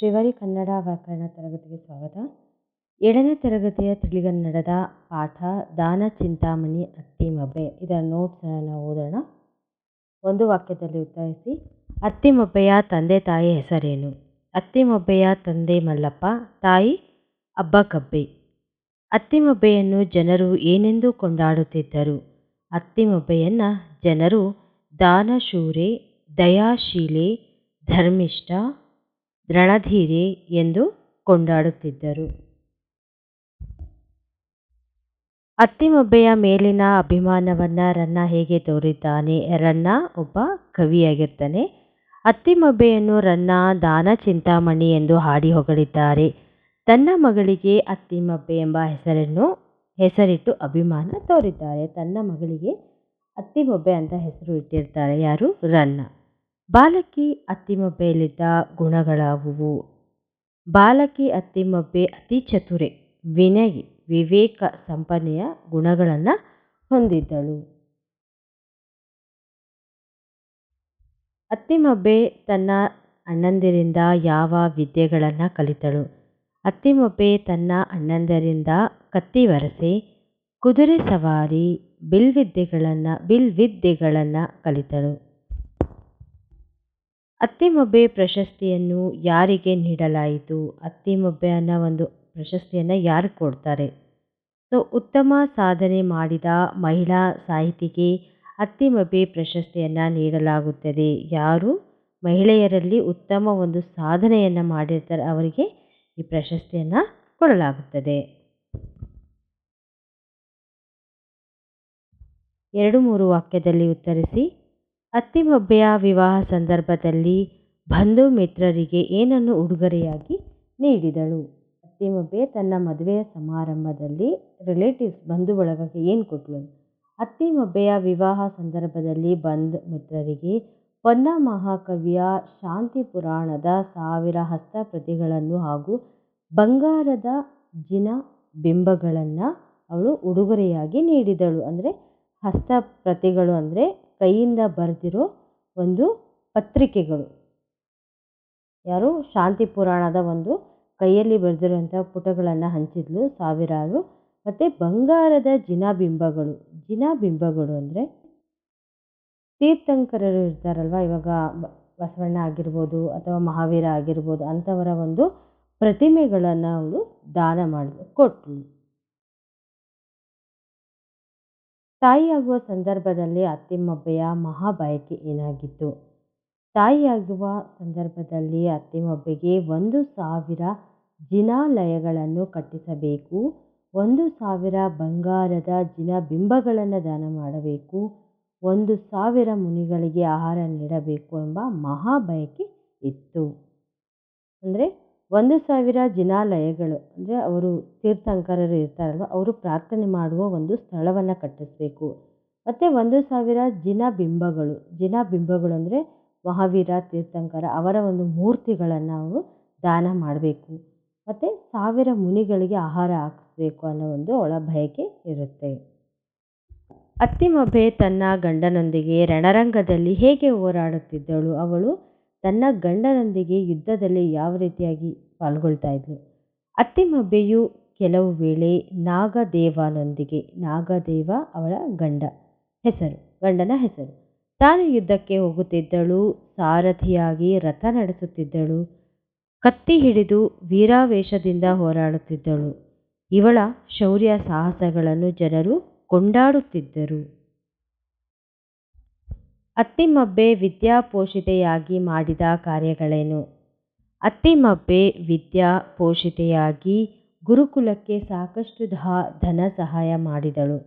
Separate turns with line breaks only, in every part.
ಶ್ರೀವಾರಿ ಕನ್ನಡ ವ್ಯಾಕರಣ ತರಗತಿಗೆ ಸ್ವಾಗತ. ಏಳನೇ ತರಗತಿಯ ತಿಳಿಗನ್ನಡದ ಪಾಠ ದಾನ ಚಿಂತಾಮಣಿ ಅತ್ತಿಮಬ್ಬೆ ಇದರ ನೋಟ್ಸನ್ನು ಓದೋಣ. ಒಂದು ವಾಕ್ಯದಲ್ಲಿ ಉತ್ತರಿಸಿ ಅತ್ತಿಮಬ್ಬೆಯ ತಂದೆ ತಾಯಿ ಹೆಸರೇನು? ಅತ್ತಿಮಬ್ಬೆಯ ತಂದೆ ಮಲ್ಲಪ್ಪ, ತಾಯಿ ಅಬ್ಬ ಕಬ್ಬೆ. ಅತ್ತಿಮಬ್ಬೆಯನ್ನು ಜನರು ಏನೆಂದು ಕೊಂಡಾಡುತ್ತಿದ್ದರು? ಅತ್ತಿಮಬ್ಬೆಯನ್ನು ಜನರು ದಾನಶೂರೆ, ದಯಾಶೀಲೆ, ಧರ್ಮಿಷ್ಠ ರಣಧೀರೆ ಎಂದು ಕೊಂಡಾಡುತ್ತಿದ್ದರು. ಅತ್ತಿಮೊಬ್ಬೆಯ ಮೇಲಿನ ಅಭಿಮಾನವನ್ನು ರನ್ನ ಹೇಗೆ ತೋರಿದ್ದಾನೆ? ರನ್ನ ಒಬ್ಬ ಕವಿಯಾಗಿರ್ತಾನೆ. ಅತ್ತಿಮೊಬ್ಬೆಯನ್ನು ರನ್ನ ದಾನ ಚಿಂತಾಮಣಿ ಎಂದು ಹಾಡಿ ಹೊಗಳಿದ್ದಾರೆ. ತನ್ನ ಮಗಳಿಗೆ ಅತ್ತಿಮಬ್ಬೆ ಎಂಬ ಹೆಸರನ್ನು, ಹೆಸರಿಟ್ಟು ಅಭಿಮಾನ ತೋರಿದ್ದಾರೆ. ತನ್ನ ಮಗಳಿಗೆ ಅತ್ತಿಮೊಬ್ಬೆ ಅಂತ ಹೆಸರು ಇಟ್ಟಿರ್ತಾರೆ. ಯಾರು? ರನ್ನ. ಬಾಲಕಿ ಅತ್ತಿಮಬ್ಬೆಯಲ್ಲಿದ್ದ ಗುಣಗಳಾವುವು? ಬಾಲಕಿ ಅತ್ತಿಮಬ್ಬೆ ಅತಿ ಚತುರೆ, ವಿನಯಿ ವಿವೇಕ ಸಂಪನ್ನೆಯ ಗುಣಗಳನ್ನು ಹೊಂದಿದ್ದಳು. ಅತ್ತಿಮಬ್ಬೆ ತನ್ನ ಅಣ್ಣಂದಿರಿಂದ ಯಾವ ವಿದ್ಯೆಗಳನ್ನು ಕಲಿತಳು? ಅತ್ತಿಮಬ್ಬೆ ತನ್ನ ಅಣ್ಣಂದರಿಂದ ಕತ್ತಿವರಸೆ ಕುದುರೆ ಸವಾರಿ, ಬಿಲ್ವಿದ್ಯೆಗಳನ್ನು ಬಿಲ್ವಿದ್ಯೆಗಳನ್ನು ಕಲಿತಳು. ಅತ್ತಿಮಬ್ಬೆ ಪ್ರಶಸ್ತಿಯನ್ನು ಯಾರಿಗೆ ನೀಡಲಾಯಿತು? ಅತ್ತಿಮಬ್ಬೆ ಅನ್ನೋ ಒಂದು ಪ್ರಶಸ್ತಿಯನ್ನು ಯಾರು ಕೊಡ್ತಾರೆ? ಸೊ, ಉತ್ತಮ ಸಾಧನೆ ಮಾಡಿದ ಮಹಿಳಾ ಸಾಹಿತಿಗೆ ಅತ್ತಿಮಬ್ಬೆ ಪ್ರಶಸ್ತಿಯನ್ನು ನೀಡಲಾಗುತ್ತದೆ. ಯಾರು? ಮಹಿಳೆಯರಲ್ಲಿ ಉತ್ತಮ ಒಂದು ಸಾಧನೆಯನ್ನು ಮಾಡಿರ್ತಾರೆ, ಅವರಿಗೆ ಈ ಪ್ರಶಸ್ತಿಯನ್ನು ಕೊಡಲಾಗುತ್ತದೆ. ಎರಡು ಮೂರು ವಾಕ್ಯದಲ್ಲಿ ಉತ್ತರಿಸಿ. ಅತ್ತಿಮಬ್ಬೆಯ ವಿವಾಹ ಸಂದರ್ಭದಲ್ಲಿ ಬಂಧು ಮಿತ್ರರಿಗೆ ಏನನ್ನು ಉಡುಗೊರೆಯಾಗಿ ನೀಡಿದಳು? ಅತ್ತಿಮಬ್ಬೆ ತನ್ನ ಮದುವೆಯ ಸಮಾರಂಭದಲ್ಲಿ ರಿಲೇಟಿವ್ಸ್ ಬಂಧು ಬಳಗಕ್ಕೆ ಏನು ಕೊಟ್ಟಳು ಅತ್ತಿಮಬ್ಬೆಯ ವಿವಾಹ ಸಂದರ್ಭದಲ್ಲಿ ಬಂಧು ಮಿತ್ರರಿಗೆ ಪೊನ್ನ ಮಹಾಕವಿಯ ಶಾಂತಿ ಪುರಾಣದ ಸಾವಿರ ಹಸ್ತಪ್ರತಿಗಳನ್ನು ಹಾಗೂ ಬಂಗಾರದ ಜಿನ ಬಿಂಬಗಳನ್ನು ಅವಳು ಉಡುಗೊರೆಯಾಗಿ ನೀಡಿದಳು. ಅಂದರೆ ಹಸ್ತಪ್ರತಿಗಳು ಅಂದರೆ ಕೈಯಿಂದ ಬರೆದಿರೋ ಒಂದು ಪತ್ರಿಕೆಗಳು. ಯಾರು? ಶಾಂತಿ ಪುರಾಣದ ಒಂದು ಕೈಯಲ್ಲಿ ಬರೆದಿರುವಂಥ ಪುಟಗಳನ್ನು ಹಂಚಿದ್ಲು ಸಾವಿರಾರು. ಮತ್ತು ಬಂಗಾರದ ಜಿನಬಿಂಬಗಳು. ಜಿನಾಬಿಂಬಗಳು ಅಂದರೆ ತೀರ್ಥಂಕರರು ಇರ್ತಾರಲ್ವ? ಇವಾಗ ಬಸವಣ್ಣ ಆಗಿರ್ಬೋದು ಅಥವಾ ಮಹಾವೀರ ಆಗಿರ್ಬೋದು ಅಂಥವರ ಒಂದು ಪ್ರತಿಮೆಗಳನ್ನು ಅವಳು ದಾನ ಮಾಡಿದ್ಲು ಕೊಟ್ಟಳು ತಾಯಿಯಾಗುವ ಸಂದರ್ಭದಲ್ಲಿ ಅತ್ತಿಮಬ್ಬೆಯ ಮಹಾಬಯಕೆ ಏನಾಗಿತ್ತು? ತಾಯಿಯಾಗುವ ಸಂದರ್ಭದಲ್ಲಿ ಅತ್ತಿಮಬ್ಬೆಗೆ ಒಂದು ಸಾವಿರ ಜಿನಾಲಯಗಳನ್ನು ಕಟ್ಟಿಸಬೇಕು, ಒಂದು ಸಾವಿರ ಬಂಗಾರದ ಜಿನ ಬಿಂಬಗಳನ್ನು ದಾನ ಮಾಡಬೇಕು, ಒಂದು ಸಾವಿರ ಮುನಿಗಳಿಗೆ ಆಹಾರ ನೀಡಬೇಕು ಎಂಬ ಮಹಾಬಯಕೆ ಇತ್ತು. ಅಂದರೆ ಒಂದು ಸಾವಿರ ಜಿನಾಲಯಗಳು, ಅಂದರೆ ಅವರು ತೀರ್ಥಂಕರರು ಇರ್ತಾರಲ್ವ, ಅವರು ಪ್ರಾರ್ಥನೆ ಮಾಡುವ ಒಂದು ಸ್ಥಳವನ್ನು ಕಟ್ಟಿಸಬೇಕು. ಮತ್ತು ಒಂದು ಸಾವಿರ ಜಿನ ಬಿಂಬಗಳು ಜಿನ ಬಿಂಬಗಳು ಅಂದರೆ ಮಹಾವೀರ, ತೀರ್ಥಂಕರ ಅವರ ಒಂದು ಮೂರ್ತಿಗಳನ್ನು ಅವರು ದಾನ ಮಾಡಬೇಕು. ಮತ್ತು ಸಾವಿರ ಮುನಿಗಳಿಗೆ ಆಹಾರ ಹಾಕಿಸ್ಬೇಕು ಅನ್ನೋ ಒಂದು ಒಳ ಬಯಕೆ ಇರುತ್ತೆ. ಅತ್ತಿಮಬ್ಬೆ ತನ್ನ ಗಂಡನೊಂದಿಗೆ ರಣರಂಗದಲ್ಲಿ ಹೇಗೆ ಹೋರಾಡುತ್ತಿದ್ದಳು ಅವಳು? ತನ್ನ ಗಂಡನೊಂದಿಗೆ ಯುದ್ಧದಲ್ಲಿ ಯಾವ ರೀತಿಯಾಗಿ ಪಾಲ್ಗೊಳ್ತಾ ಇದ್ಳು ಅತ್ತಿಮಬ್ಬೆಯು ಕೆಲವು ವೇಳೆ ನಾಗದೇವನೊಂದಿಗೆ, ನಾಗದೇವ ಅವಳ ಗಂಡ ಹೆಸರು, ಗಂಡನ ಹೆಸರು. ತಾನು ಯುದ್ಧಕ್ಕೆ ಹೋಗುತ್ತಿದ್ದಳು, ಸಾರಥಿಯಾಗಿ ರಥ ನಡೆಸುತ್ತಿದ್ದಳು, ಕತ್ತಿ ಹಿಡಿದು ವೀರಾವೇಶದಿಂದ ಹೋರಾಡುತ್ತಿದ್ದಳು. ಇವಳ ಶೌರ್ಯ ಸಾಹಸಗಳನ್ನು ಜನರು ಕೊಂಡಾಡುತ್ತಿದ್ದರು. ಅತ್ತಿಮಬ್ಬೆ ವಿದ್ಯಾಪೋಷಿತೆಯಾಗಿ ಮಾಡಿದ ಕಾರ್ಯಗಳೇನು? ಅತ್ತಿಮಬ್ಬೆ ವಿದ್ಯಾಪೋಷಿತೆಯಾಗಿ ಗುರುಕುಲಕ್ಕೆ ಸಾಕಷ್ಟು ಧನ ಸಹಾಯ ಮಾಡಿದಳು.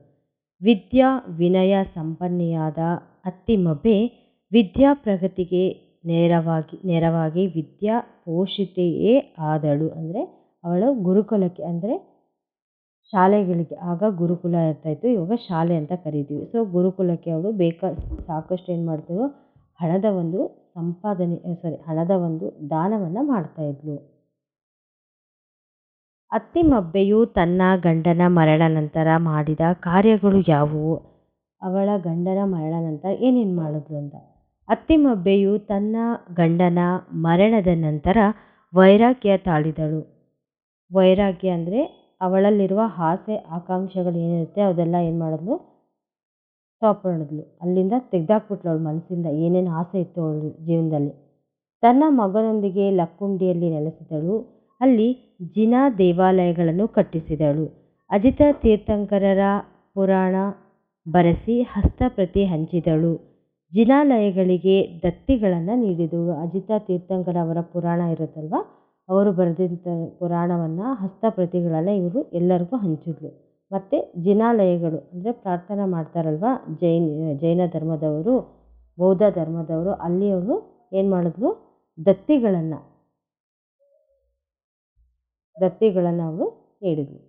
ವಿದ್ಯಾ ವಿನಯ ಸಂಪನ್ನೆಯಾದ ಅತ್ತಿಮಬ್ಬೆ ವಿದ್ಯಾ ಪ್ರಗತಿಗೆ ನೇರವಾಗಿ ನೇರವಾಗಿ ವಿದ್ಯಾ ಪೋಷಿತೆಯೇ ಆದಳು. ಅಂದರೆ ಅವಳು ಗುರುಕುಲಕ್ಕೆ, ಅಂದರೆ ಶಾಲೆಗಳಿಗೆ. ಆಗ ಗುರುಕುಲ ಇರ್ತಾಯಿತ್ತು. ಇವಾಗ ಶಾಲೆ ಅಂತ ಕರಿತೀವಿ. ಸೊ ಗುರುಕುಲಕ್ಕೆ ಅವರು ಬೇಕಾ, ಸಾಕಷ್ಟು ಏನು ಮಾಡ್ತಿದ್ರು? ಹಣದ ಒಂದು ಸಂಪಾದನೆ ಸಾರಿ ಹಣದ ಒಂದು ದಾನವನ್ನು ಮಾಡ್ತಾಯಿದ್ಲು. ಅತ್ತಿಮಬ್ಬೆಯು ತನ್ನ ಗಂಡನ ಮರಣ ನಂತರ ಮಾಡಿದ ಕಾರ್ಯಗಳು ಯಾವುವು? ಅವಳ ಗಂಡನ ಮರಣ ನಂತರ ಏನೇನು ಮಾಡಿದ್ಲು ಅಂತ. ಅತ್ತಿಮಬ್ಬೆಯು ತನ್ನ ಗಂಡನ ಮರಣದ ನಂತರ ವೈರಾಗ್ಯ ತಾಳಿದಳು. ವೈರಾಗ್ಯ ಅಂದರೆ ಅವಳಲ್ಲಿರುವ ಆಸೆ ಆಕಾಂಕ್ಷೆಗಳು ಏನಿರುತ್ತೆ ಅದೆಲ್ಲ ಏನು ಮಾಡಿದ್ಲು? ಸ್ಟಾಪ್ ಮಾಡಿದ್ಲು. ಅಲ್ಲಿಂದ ತೆಗ್ದಾಕ್ಬಿಟ್ಲು ಅವಳ ಮನಸ್ಸಿಂದ ಏನೇನು ಆಸೆ ಇತ್ತು ಅವಳ ಜೀವನದಲ್ಲಿ? ತನ್ನ ಮಗನೊಂದಿಗೆ ಲಕ್ಕುಂಡಿಯಲ್ಲಿ ನೆಲೆಸಿದಳು. ಅಲ್ಲಿ ಜಿನ ದೇವಾಲಯಗಳನ್ನು ಕಟ್ಟಿಸಿದಳು. ಅಜಿತ ತೀರ್ಥಂಕರರ ಪುರಾಣ ಬರೆಸಿ ಹಸ್ತಪ್ರತಿ ಹಂಚಿದಳು. ಜಿನಾಲಯಗಳಿಗೆ ದತ್ತಿಗಳನ್ನು ನೀಡಿದಳು. ಅಜಿತ ತೀರ್ಥಂಕರ ಅವರ ಪುರಾಣ ಇರುತ್ತಲ್ವ? ಅವರು ಬರೆದಂಥ ಪುರಾಣವನ್ನು ಹಸ್ತಪ್ರತಿಗಳನ್ನು ಇವರು ಎಲ್ಲರಿಗೂ ಹಂಚಿದ್ಲು. ಮತ್ತು ಜಿನಾಲಯಗಳು ಅಂದರೆ ಪ್ರಾರ್ಥನೆ ಮಾಡ್ತಾರಲ್ವ? ಜೈನ್, ಜೈನ ಧರ್ಮದವರು, ಬೌದ್ಧ ಧರ್ಮದವರು ಅಲ್ಲಿ ಅವರು ಏನು ಮಾಡಿದ್ರು ದತ್ತಿಗಳನ್ನು ದತ್ತಿಗಳನ್ನು ಅವರು ನೀಡಿದ್ಲು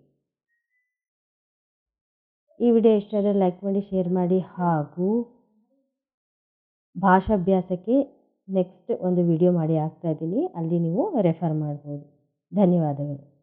ಈ ವಿಡಿಯೋ ಇಷ್ಟ ಆದರೆ ಲೈಕ್ ಮಾಡಿ ಶೇರ್ ಮಾಡಿ ಹಾಗೂ ಭಾಷಾಭ್ಯಾಸಕ್ಕೆ ನೆಕ್ಸ್ಟ್ ಒಂದು ವಿಡಿಯೋ ಮಾಡಿ ಹಾಕ್ತಾ ಇದ್ದೀನಿ. ಅಲ್ಲಿ ನೀವು ರೆಫರ್ ಮಾಡ್ಬೋದು. ಧನ್ಯವಾದಗಳು.